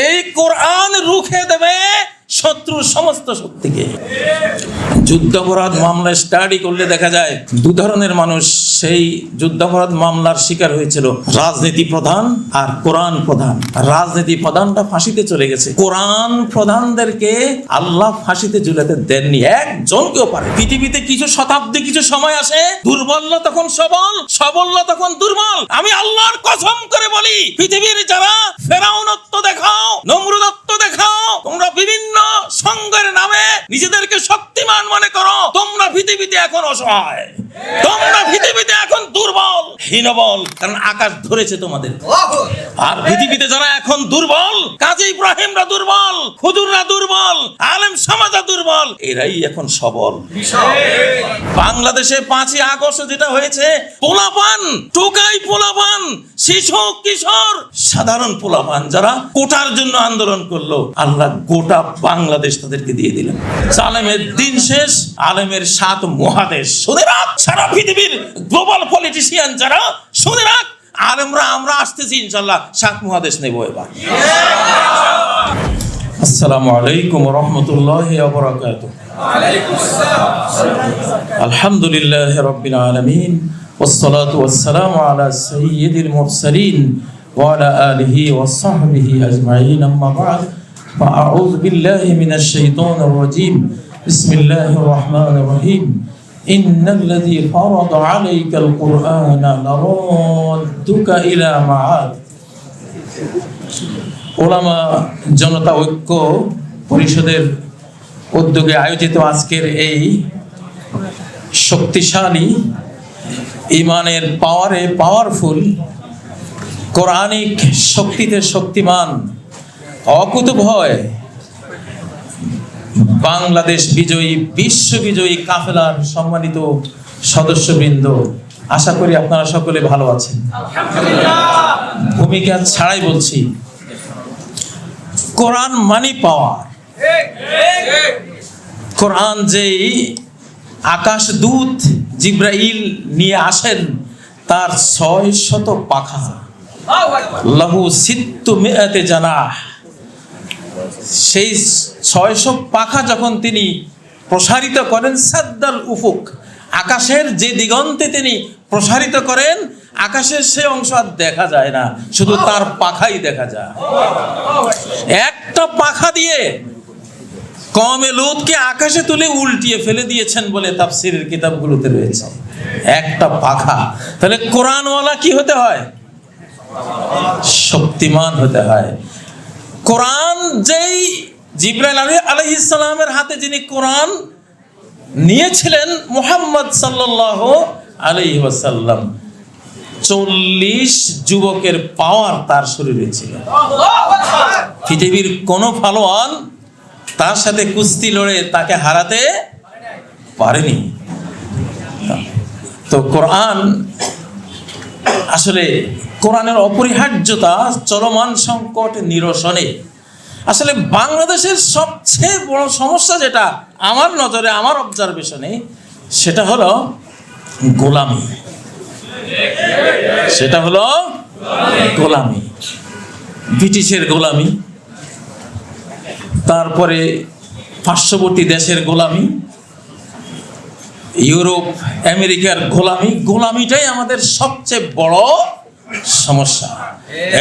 এই কোরআন রুখে দেবে। শত্রুর সমস্ত শক্তিকে। যুদ্ধাপরাধ মামলায় স্টাডি করলে দেখা যায় দু ধরনের মানুষ সেই যুদ্ধাপরাধ মামলার শিকার হয়েছিল। রাজনীতি প্রধান আর কোরআন প্রধান। রাজনীতি প্রধানটা ফাঁসিতে চলে গেছে। কোরআন প্রধানদেরকে আল্লাহ ফাঁসিতে ঝুলাতে দেননি। একজনকেও পারে পৃথিবীতে কিছু শতাব্দী কিছু সময় আসে দুর্বল তখন সবল সবল তখন দুর্বল। আমি আল্লাহর কসম করে বলি, পৃথিবীর যারা ফেরাউনত্ব দেখাও নমরুদত্ব দেখাও তোমরা বিভিন্ন সংঘের নামে নিজেদেরকে শক্তিমান মনে করো তোমরা পৃথিবীতে এখন অসহায় তোমরা পৃথিবীতে হীনবল কারণ আকাশ ধরেছে তোমাদের। আর পৃথিবীতে যারা এখন দুর্বল কাজী ইব্রাহিমরা দুর্বল হুজুররা দুর্বল আলেম সমাজা দুর্বল এরাই এখন সবল। বাংলাদেশে পাঁচই আগস্ট যেটা হয়েছে পোলাপান টোকাই পোলাপান শিশু কিশোর সাধারণ পোলাপান যারা কোটার জন্য আন্দোলন করল আল্লাহ গোটা বাংলাদেশ তাদেরকে দিয়ে দিলেন। আলেমের দিন শেষ আলেমের সাত মহাদেশ। সারা পৃথিবীর গ্লোবাল পলিটিশিয়ান যারা শুনে রাখ আলেমরা আমরা আসতেছি ইনশাল্লাহ সাত মহাদেশ নেবো এবার আসসালামু আলাইকুম রহমতুল্লাহ বরাকাতুহ الحمد لله رب العالمين والصلاة والسلام على سيد المرسلين وعلى آله وصحبه أجمعين أما بعد فأعوذ بالله من الشيطان الرجيم بسم الله الرحمن الرحيم إن الذي فرض عليك القرآن لرادك إلى معاد ওলামা জনতা ঐক্য পরিষদের উদ্যোগে আয়োজিত আজকের এই শক্তিশালী ইমানের পাওয়ারে পাওয়ারফুল কোরআনিক শক্তিতে শক্তিমান অকুত ভয় বাংলাদেশ বিজয়ী বিশ্ব বিজয়ী কাফেলার সম্মানিত সদস্যবৃন্দ, আশা করি আপনারা সকলে ভালো আছেন। ভূমিকা ছাড়াই বলছি, কোরআন মানি পাওয়ার কোরআন যেই আকাশ দূত জিব্রাইল নিয়ে আসেন, তার ছয় শত পাখা। লাহু সিত্তু মেয়াতে জানা সেই ছয়শো পাখা যখন তিনি প্রসারিত করেন, সাদ্দাল উফুক, আকাশের যে দিগন্তে তিনি প্রসারিত করেন, আকাশের সে অংশ আর দেখা যায় না, শুধু তার পাখাই দেখা যায়। একটা পাখা দিয়ে কমে লুতকে আকাশে তুলে উল্টিয়ে ফেলে দিয়েছেন বলে তাফসিরের কিতাবগুলোতে রয়েছে। একটা পাখা। তাহলে কোরআনওয়ালা কি হতে হয়? শক্তিমান হতে হয়। কোরআন যেই জিব্রাইল আলী আলহিসামের হাতে যিনি কোরআন নিয়েছিলেন মোহাম্মদ সাল্লাহ আলহি চল্লিশ যুবকের পাওয়ার তার শরীরে ছিল। পৃথিবীর কোনো ফালোয়ান তার সাথে কুস্তি লড়ে তাকে হারাতে পারেনি। তো কোরআন আসলে কোরআনের অপরিহার্যতা চলমান সংকট নিরসনে। আসলে বাংলাদেশের সবচেয়ে বড় সমস্যা যেটা আমার নজরে, আমার অবজারভেশনে সেটা হলো গোলামি। সেটা হলো গোলামি। ব্রিটিশের গোলামি, তারপরে পার্শ্ববর্তী দেশের গোলামি, ইউরোপ, আমেরিকার গোলামি, গোলামিটাই আমাদের সবচেয়ে বড় সমস্যা।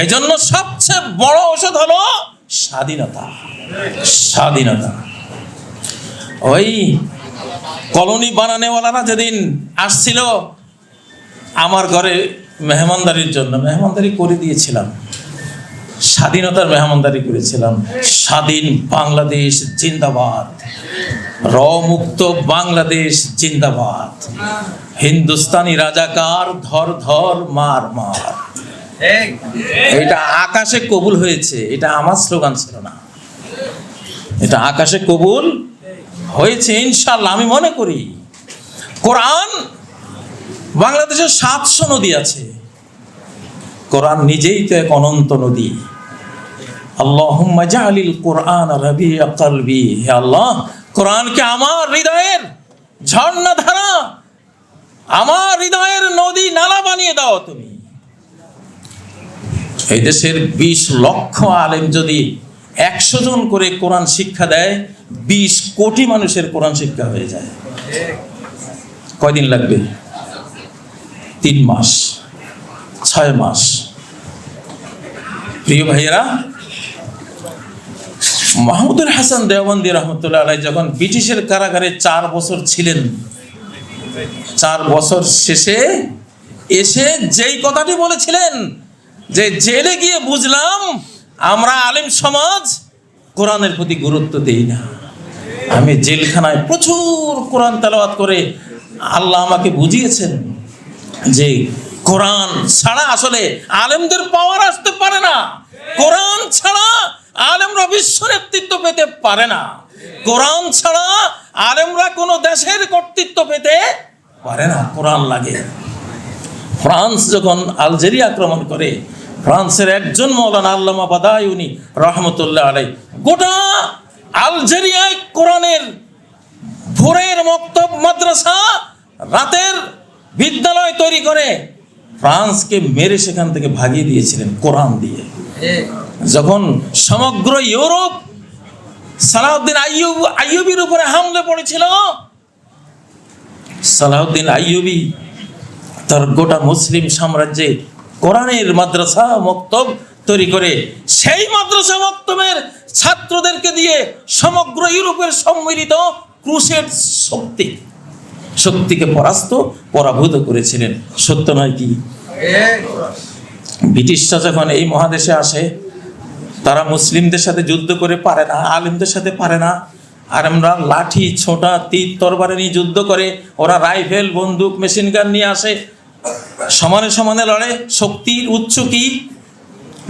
এই জন্য সবচেয়ে বড় ওষুধ হলো স্বাধীনতা। স্বাধীনতা। ওই কলোনি বানানেওয়ালারা যেদিন আসছিল, আমার ঘরে মেহমানদারির জন্য, মেহমানদারি করে দিয়েছিলাম। স্বাধীনতার মেহমানদারি করেছিলাম। স্বাধীন বাংলাদেশ জিন্দাবাদ। র মুক্ত বাংলাদেশ জিন্দাবাদ। হিন্দুস্তানি রাজাকার ধর ধর মার মার। এটা আকাশে কবুল হয়েছে, এটা আমার স্লোগান ছিল না। এটা আকাশে কবুল হয়েছে ইনশাল্লাহ আমি মনে করি। কোরআন বাংলাদেশের সাতশো নদী আছে। কোরআন নিজেই তো এক অনন্ত নদী। আল্লাহুম্মা জালিল কোরআন রবি আল্লাহ কোরআনকে আমার হৃদয়ের ঝর্ণা ধারা, আমার হৃদয়ের নদী নালা বানিয়ে দাও তুমি। এই দেশের বিশ লক্ষ আলেম যদি একশো জন করে কোরআন শিক্ষা দেয়, বিশ কোটি মানুষের কোরআন শিক্ষা হয়ে যায়। কয়দিন লাগবে? তিন মাস, ছয় মাস। প্রিয় ভাইয়েরা মাহমুদুল হাসান দেওবন্দি রহমতুল্লাহ আলাই যখন ব্রিটিশের কারাগারে চার বছর ছিলেন, চার বছর শেষে এসে যেই কথাটি বলেছিলেন যে জেলে গিয়ে বুঝলাম আমরা আলেম সমাজ কোরআনের প্রতি গুরুত্ব দেই না। আমি জেলখানায় প্রচুর কোরআন তেলাওয়াত করে আল্লাহ আমাকে বুঝিয়েছেন যে কোরআন ছাড়া আসলে আলেমদের পাওয়ার আসতে পারে না। কোরআন ছাড়া আলেমরা বিশ্ব নেতৃত্ব পেতে পারে না। কোরআন ছাড়া আলেমরা কোনো দেশের কর্তৃত্ব পেতে পারে না। কোরআন লাগে। ফ্রান্স যখন আলজেরিয়া আক্রমণ করে, ফ্রান্সের একজন মৌলানা আল্লামা বাদায়ুনি রহমতুল্লাহ আলাই গোটা আলজেরিয়ায় কোরআনের ভোরের মক্তব মাদ্রাসা রাতের বিদ্যালয় তৈরি করে, ফ্রান্সকে মেরে সেখান থেকে ভাগিয়ে দিয়েছিলেন কোরআন দিয়ে। যখন সমগ্র ইউরোপ সালাউদ্দিন আইয়ুব আইয়ুবির উপরে হামলে পড়েছিল সালাউদ্দিন আইয়ুবি তার গোটা মুসলিম সাম্রাজ্যে কোরআনের মাদ্রাসা মক্তব তৈরি করে সেই মাদ্রাসা মক্তবের ছাত্রদেরকে দিয়ে সমগ্র ইউরোপের সম্মিলিত ক্রুশের শক্তি শক্তিকে পরাস্ত পরাভূত করেছিলেন। সত্য নয় কি? ব্রিটিশরা যখন এই মহাদেশে আসে তারা মুসলিমদের সাথে যুদ্ধ করে পারে না, আলিমদের সাথে পারে না। আর আমরা লাঠি, ছোটা তীর তরবারে নিয়ে যুদ্ধ করে ওরা রাইফেল, বন্দুক, মেশিন গান নিয়ে আসে। সমানে সমানে লড়ে, শক্তির উৎস কি?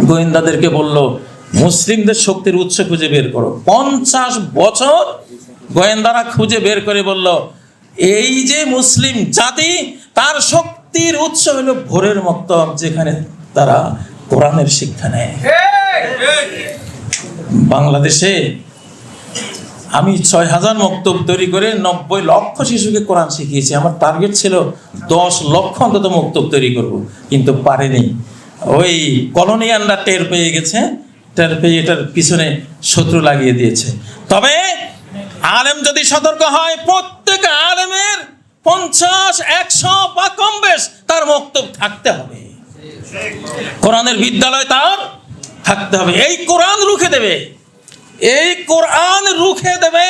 গোয়েন্দাদেরকে বলল, মুসলিমদের শক্তির উৎস খুঁজে বের করো। পঞ্চাশ বছর গোয়েন্দারা খুঁজে বের করে বলল, এই যে মুসলিম জাতি, তার শক্তির উৎস হলো ভোরের মক্তব যেখানে তারা কোরআনের শিক্ষা নেয়। বাংলাদেশে আমি ছয় হাজার মক্তব তৈরি করে নব্বই লক্ষ শিশুকে কোরআন শিখিয়েছি। আমার টার্গেট ছিল দশ লক্ষ অন্তত মক্তব তৈরি করব। কিন্তু পারেনি। ওই কলোনিয়ানরা টের পেয়ে গেছে। টের পেয়ে এটার পিছনে শত্রু লাগিয়ে দিয়েছে। তবে আলেম যদি সতর্ক হয়, প্রত্যেক আলেমের পঞ্চাশ, একশো বা কম বেশ তার মক্তব থাকতে হবে। কোরআনের বিদ্যালয় তার থাকতে হবে। এই কোরআন রুখে দেবে। এই কোরআন রুখে দেবে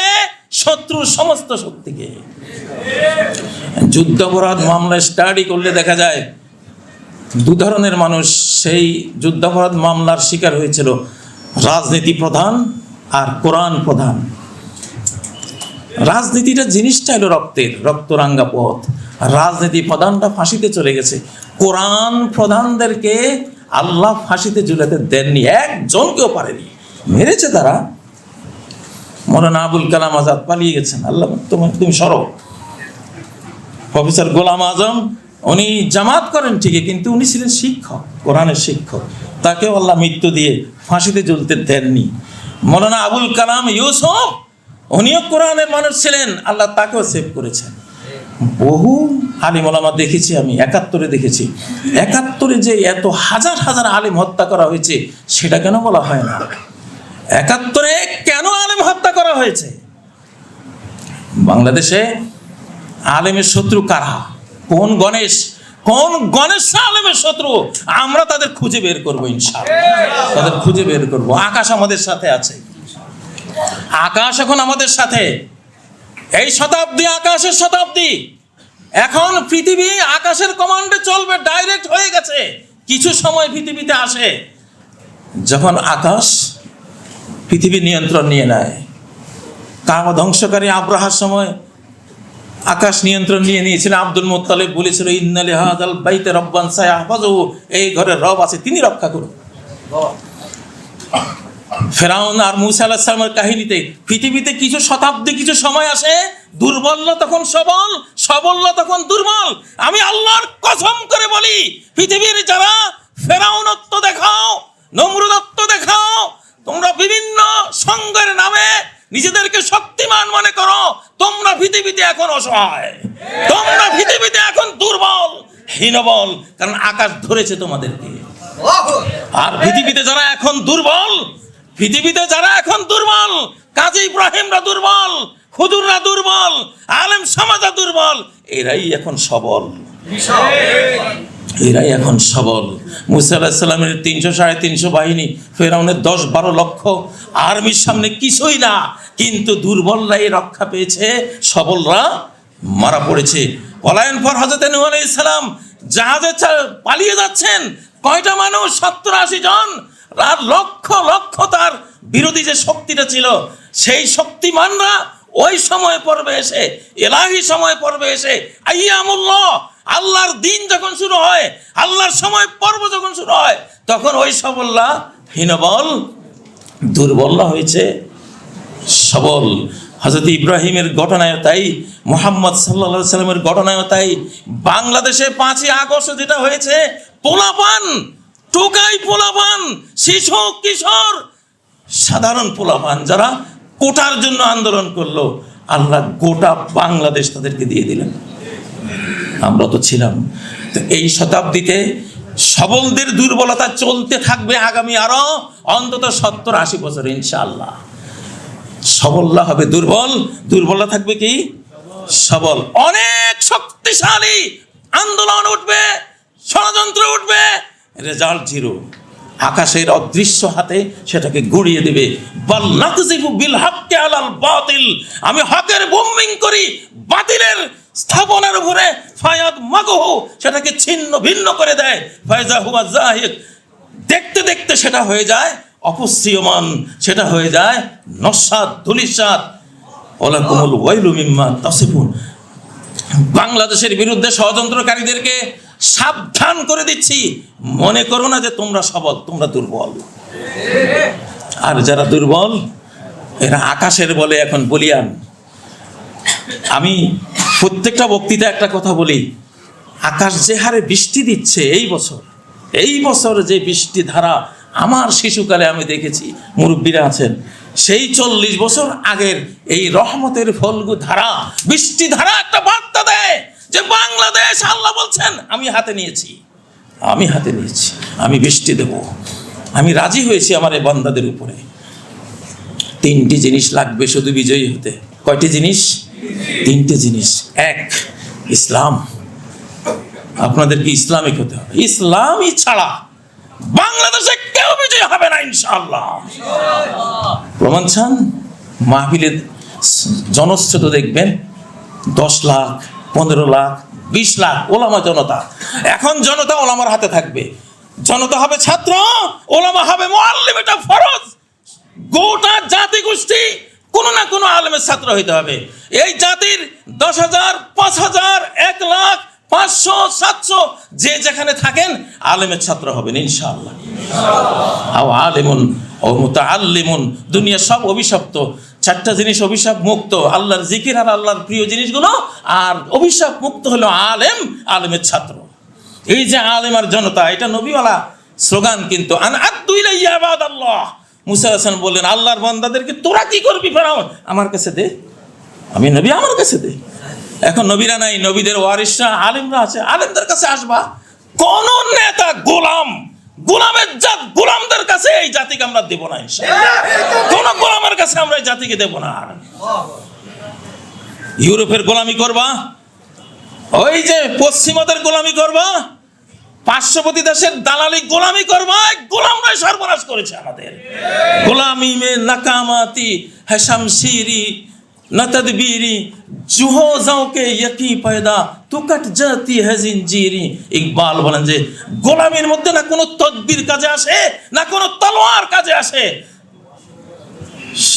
শত্রুর সমস্ত শক্তিকে। যুদ্ধাপরাধ মামলায় স্টাডি করলে দেখা যায়, দু ধরনের মানুষ সেই যুদ্ধাপরাধ মামলার শিকার হয়েছিল। রাজনীতি প্রধান আর কোরআন প্রধান। রাজনীতিটা জিনিসটা হলো রক্তের, রক্তরাঙ্গা পথ। রাজনীতি প্রধানটা ফাঁসিতে চলে গেছে। কোরআন প্রধানদেরকে আল্লাহ ফাঁসিতে ঝুলাতে দেননি, একজনকেও পারেনি। মেরেছে তারা। মৌলানা আবুল কালাম আজাদ পালিয়ে গেছেন। আল্লাহ, তোমার তুমি সরো প্রফেসর গোলাম আজম, উনি জামাত করেন ঠিকই, কিন্তু উনি ছিলেন শিক্ষক, কোরআনের শিক্ষক। তাকেও আল্লাহ মৃত্যু দিয়ে ফাঁসিতে ঝুলতে দেননি। মৌলানা আবুল কালাম ইউসুফ, উনিও কোরআনের মানুষ ছিলেন। আল্লাহ তাকেও সেভ করেছেন। বহু আলিম ওলামা দেখেছি আমি, একাত্তরে দেখেছি। একাত্তরে যে এত হাজার হাজার আলিম হত্যা করা হয়েছে, সেটা কেন বলা হয় না? একাত্তরে কেন আলেম হত্যা করা হয়েছে? বাংলাদেশে আলেমের শত্রু কারা? কোন গণেশ? কোন গণেশ আলেমের শত্রু? আমরা তাদের খুঁজে বের করব ইনশাআল্লাহ। তাদের খুঁজে বের করব। আকাশ আমাদের সাথে আছে। আকাশ এখন আমাদের সাথে। এই শতাব্দী আকাশের শতাব্দী। এখন পৃথিবী আকাশের কমান্ডে চলবে ডাইরেক্ট হয়ে গেছে। কিছু সময় পৃথিবীতে আসে। যখন আকাশ পৃথিবী নিয়ন্ত্রণ নিয়ে নেয়, কামা ধ্বংসকারী আব্রাহার সময় আকাশ নিয়ন্ত্রণ নিয়ে নিয়েছিলেন আব্দুল মোত্তালেব বলেছিল ইন্নালে হাদাল বাইতে রব্বান সায় এই ঘরের রব আছে, তিনি রক্ষা করুন। ফেরাউন আর মুসা আল্লাহ কাহিনীতে পৃথিবীতে কিছু শতাব্দী, কিছু সময় আসে দুর্বল তখন সবল সবল তখন দুর্বল। আমি আল্লাহর কসম করে বলি, পৃথিবীর যারা ফেরাউনত্ব দেখাও, নমরুদত্ব দেখাও, তোমরা বিভিন্ন সঙ্গের নামে নিজেদেরকে শক্তিমান মনে করো, তোমরা পৃথিবীতে এখন অসহায়। তোমরা পৃথিবীতে এখন দুর্বল, হীনবল, কারণ আকাশ ধরেছে তোমাদেরকে। আর পৃথিবীতে যারা এখন দুর্বল, পৃথিবীতে যারা এখন দুর্বল, কাজী ইব্রাহিমরা দুর্বল হুজুররা দুর্বল, আলেম সমাজা দুর্বল, এরাই এখন সবল। এরাই এখন সবল। মুসা আলাহিসাল্লামের তিনশো সাড়ে তিনশো বাহিনী, ফেরাউনের দশ বারো লক্ষ, আর্মির সামনে কিছুই না, কিন্তু দুর্বলরাই রক্ষা পেয়েছে, সবলরা মারা পড়েছে। পলায়ন পর হজরত নূহ আলাইসালাম জাহাজে পালিয়ে যাচ্ছেন, কয়টা মানুষ? সত্তর আশি জন। আর লক্ষ লক্ষ তার বিরোধী যে শক্তিটা ছিল, সেই শক্তিমানরা ওই সময় পর্বে এসে, এলাহি সময় পর্বে এসে, আইয়ামুল্লাহ, আল্লাহর দিন যখন শুরু হয়, আল্লাহর সময় পর্ব যখন শুরু হয়, তখন ওই সবল্লা হীনবল দুর্বলরা হয়েছে, সবল। হজরত ইব্রাহিমের ঘটনায় তাই, মোহাম্মদ সাল্লা সাল্লামের ঘটনায় তাই, বাংলাদেশে পাঁচই আগস্ট যেটা হয়েছে, পোলাপান, টোকাই পোলাপান শিশু কিশোর, সাধারণ পোলাপান, যারা কোটার জন্য আন্দোলন করল। আল্লাহ গোটা বাংলাদেশ তাদেরকে দিয়ে দিলেন। আমরা তো ছিলাম। তো এই শতাব্দীতে সবলদের দুর্বলতা চলতে থাকবে আগামী আরও অন্তত সত্তর আশি বছর, ইনশাআল্লাহ। সবলরা হবে দুর্বল। দুর্বলরা থাকবে কি? সবল। অনেক শক্তিশালী আন্দোলন উঠবে, ষড়যন্ত্র উঠবে রেজাল্ট জিরো আকাশের অদৃশ্য হাতে সেটাকে গুড়িয়ে দেবে। বল আলাল বাতিল। আমি হকের বোম্বিং করি, বাতিলের স্থাপনের উপরে ফায়াদ মাগহ সেটাকে ছিন্ন ভিন্ন করে দেয়। ফায়জা হুয়া জাহিদ। দেখতে দেখতে সেটা হয়ে যায় অপশ্রিয়মান সেটা হয়ে যায় নস্বাদ ধুলিসাদ ওলা কুমল ওয়াইলু মিম্মা তাসিফুন। বাংলাদেশের বিরুদ্ধে ষড়যন্ত্রকারীদেরকে সাবধান করে দিচ্ছি। মনে করো না যে তোমরা সবল, তোমরা দুর্বল। আর যারা দুর্বল, এরা আকাশের বলে এখন বলিয়ান। আমি প্রত্যেকটা বক্তৃতা একটা কথা বলি, আকাশ যে হারে বৃষ্টি দিচ্ছে এই বছর এই বছর যে বৃষ্টি ধারা আমার শিশুকালে আমি দেখেছি, মুরব্বীরা আছেন, সেই চল্লিশ বছর আগের এই রহমতের ফলগু ধারা, বৃষ্টি ধারা একটা দেয় যে বাংলাদেশ, আল্লাহ বলছেন, আমি হাতে নিয়েছি। আমি হাতে নিয়েছি। আমি বৃষ্টি দেব। আমি রাজি হয়েছি আমার এই বান্দাদের উপরে। তিনটি জিনিস লাগবে শুধু বিজয়ী হতে। কয়টি জিনিস? তিনটে জিনিস। এক, ইসলাম। আপনাদের কি ইসলামিক হতে হবে? ইসলামই ছাড়া বাংলাদেশে কেউ বিজয় হবে না, ইনশাআল্লাহ। প্রমাণ চান? মাহফিলের জনস্রোত দেখবেন, দশ লাখ পনেরো লাখ, বিশ লাখ, ওলামা জনতা। এখন জনতা ওলামার হাতে থাকবে। জনতা হবে ছাত্র, ওলামা হবে মোয়াল্লিম, এটা ফরজ। গোটা জাতি গোষ্ঠী কোনো না কোনো আলেমের ছাত্র হইতে হবে। এই জাতির দশ হাজার, পাঁচ হাজার, এক লাখ, পাঁচশো, সাতশো, যে যেখানে থাকেন, আলেমের ছাত্র হবেন, ইনশাআল্লাহ। আও আলেমুন, ও মুতাআল্লিমুন দুনিয়া সব অভিশপ্ত চারটা জিনিস অভিশাপ মুক্ত, আল্লাহর জিকির আর আল্লাহর প্রিয় জিনিসগুলো, আর অভিশাপ মুক্ত হলো আলেম, আলেমের ছাত্র। এই যে আলেম আর জনতা, এটা নবীওয়ালা স্লোগান কিন্তু, আন ইলাইয়া মুসা হাসান বললেন, আল্লাহর বান্দাদেরকে তোরা কি করবি ফেরাউন? আমার কাছে দে। আমি নবী, আমার কাছে দে। এখন নবীরা নাই, নবীদের ওয়ারিসরা, আলেমরা আছে, আলেমদের কাছে আসবা। কোন নেতা গোলাম গোলামের জাত গোলামদের কাছে এই জাতিকে আমরা দেব না কোন গোলামের কাছে আমরা এই জাতিকে দেব না। ইউরোপের গোলামি করবা ওই যে পশ্চিমদের গোলামি করবা পার্শ্ববর্তী দেশের দালালি গোলামি করবা গোলামরাই সর্বনাশ করেছে আমাদের। গোলামি মে নাকামাতি সিরি নতদবীরি জুহো যাওকে ইয়কি পয়দা তুকট জাতি है জিনজিরি ইকবাল বলেন যে গোলামির মধ্যে না কোনো তদবির কাজে আসে না কোনো তলোয়ার কাজে আসে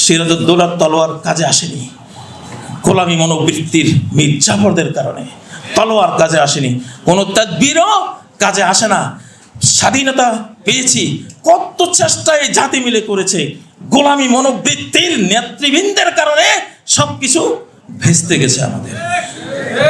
সিরাজউদ্দৌলার তলোয়ার কাজে আসেনি গোলামি মনোবৃত্তির মির্জাফরদের কারণে তলোয়ার কাজে আসেনি। কোনো তদবিরও কাজে আসে না। স্বাধীনতা পেয়েছি, কত চেষ্টায় জাতি মিলে করেছে। গোলামি, মনোবৃত্তির নেতৃবৃন্দের কারণে সব কিছু ভেস্তে গেছে আমাদের।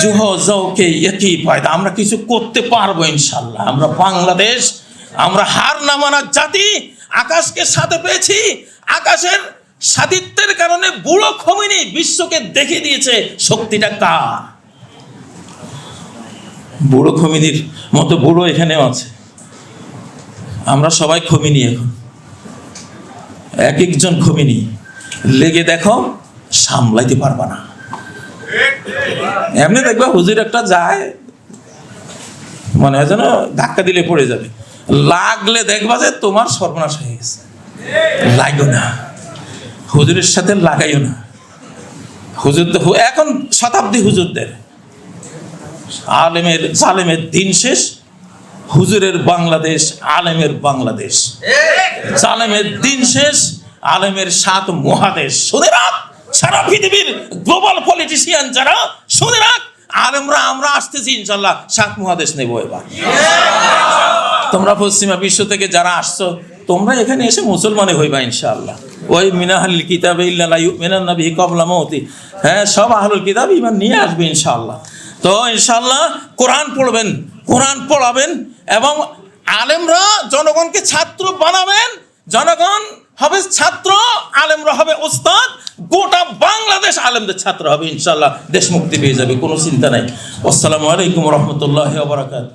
জুহ জওকে একই পায়দা, আমরা কিছু করতে পারব ইনশাল্লাহ। আমরা বাংলাদেশ, আমরা হার না মানার জাতি, আকাশকে সাথে পেয়েছি, আকাশের সাদিত্যের কারণে বুড়ো খমিনি বিশ্বকে দেখিয়ে দিয়েছে শক্তিটা কার? বুড়ো খমিনির মতো বুড়ো এখানেও আছে। আমরা সবাই খমিনি এখন। এক একজন খমিনি। লেগে দেখো, সামলাইতে পারবা না। এমনি দেখবা হুজুর একটা যায় মনে হয় যেন ধাক্কা দিলে পড়ে যাবে। লাগলে দেখবা যে তোমার সর্বনাশ হয়ে গেছে। লাগো না। হুজুরের সাথে লাগাইও না। হুজুর এখন শতাব্দী হুজুরদের। আলেমের জালেমের দিন শেষ। হুজুরের বাংলাদেশ আলেমের বাংলাদেশ। জালেমের দিন শেষ আলেমের সাত মহাদেশ। রাখ। সারা পৃথিবীর গ্লোবাল পলিটিশিয়ান যারা, শুনে রাখ, আলেমরা, আমরা আসতেছি, ইনশাল্লাহ, সাত মহাদেশ নেব এবার। তোমরা পশ্চিমা বিশ্ব থেকে যারা আসছো, তোমরা এখানে এসে মুসলমানে হইবা ইনশাআল্লাহ ওই মিনাহাল কিতাবে মিনান কবলা মৌতি। হ্যাঁ সব আহলুল কিতাব ইমান নিয়ে আসবে ইনশাআল্লাহ তো ইনশাআল্লাহ কোরআন পড়বেন, কোরআন পড়াবেন, এবং আলেমরা জনগণকে ছাত্র বানাবেন, জনগণ হবে ছাত্র, আলেমরা হবে ওস্তাদ, গোটা বাংলাদেশ আলেমদের ছাত্র হবে ইনশাল্লাহ দেশ মুক্তি পেয়ে যাবে, কোনো চিন্তা নাই। আসসালামু আলাইকুম রহমতুল্লাহ বারাকাত